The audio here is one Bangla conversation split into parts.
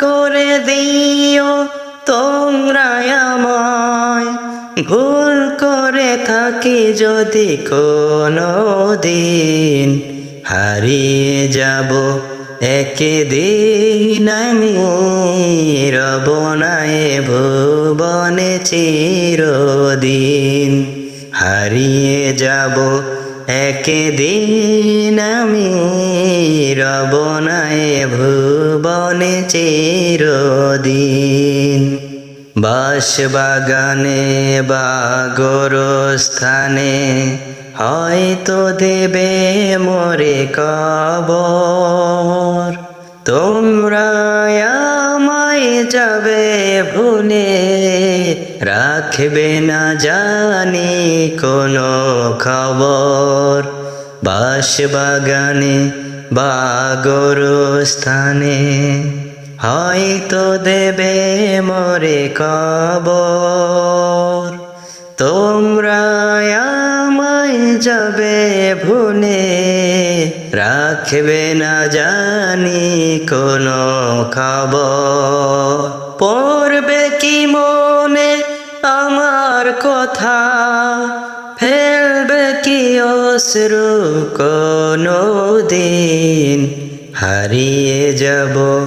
করে দিও তোমরা আমায়। ভুল করে থাকি যদি কোনো দিন। হারিয়ে যাব একদিন আমি রবনায় ভুবনে চিরদিন। হারিয়ে যাব একদিন আমি রবনায় ভুবনে চিরদিন বাস বাগানে বা গোরস্থানে হয়তো দেবে মোরে কবর। তোমরা আমায় যাবে ভুলে রাখবে না জানি কোনো খবর। বাস বাগানে বা গোরস্থানে হয়তো দেবে মরে কবর আমায় যাবে ভুলে। রাখবে না জানি কোনো খবর। পড়বে কি মনে আমার কথা? ফেলবে কি অশ্রু কোনো দিন? হারিয়ে যাব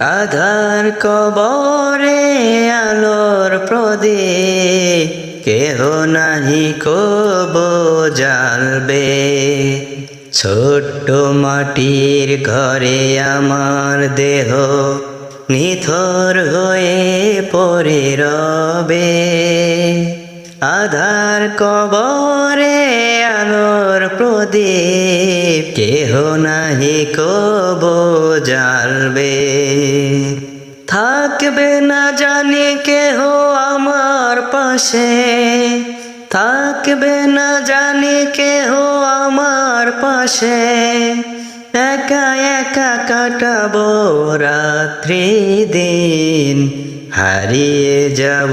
আধার কবরে আলোর প্রদে কেহ নাহি কব জালবে ছোট্ট মাটির ঘরে আমার দেহ নিথর হয়ে পরে রবে। আধার কবরে আলোর প্রদীপ, কেহ নাহি কব জালবে থাকবে না জানি কেহ আমার পাশে, থাকবে না জানি কেহ আমার পাশে। একা একা কাটাবো রাত্রি দিন, হারিয়ে যাব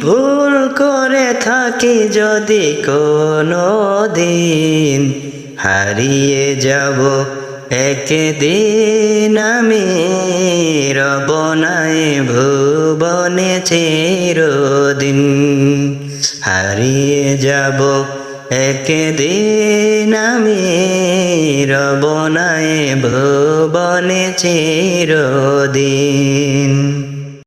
ভুল করে থাকি যদি কোনো দিন হারিয়ে যাব একদিন আমি রবনায় ভুবনে চিরদিন। হারিয়ে যাব একদিন আমি রবনায় ভুবনে চিরদিন।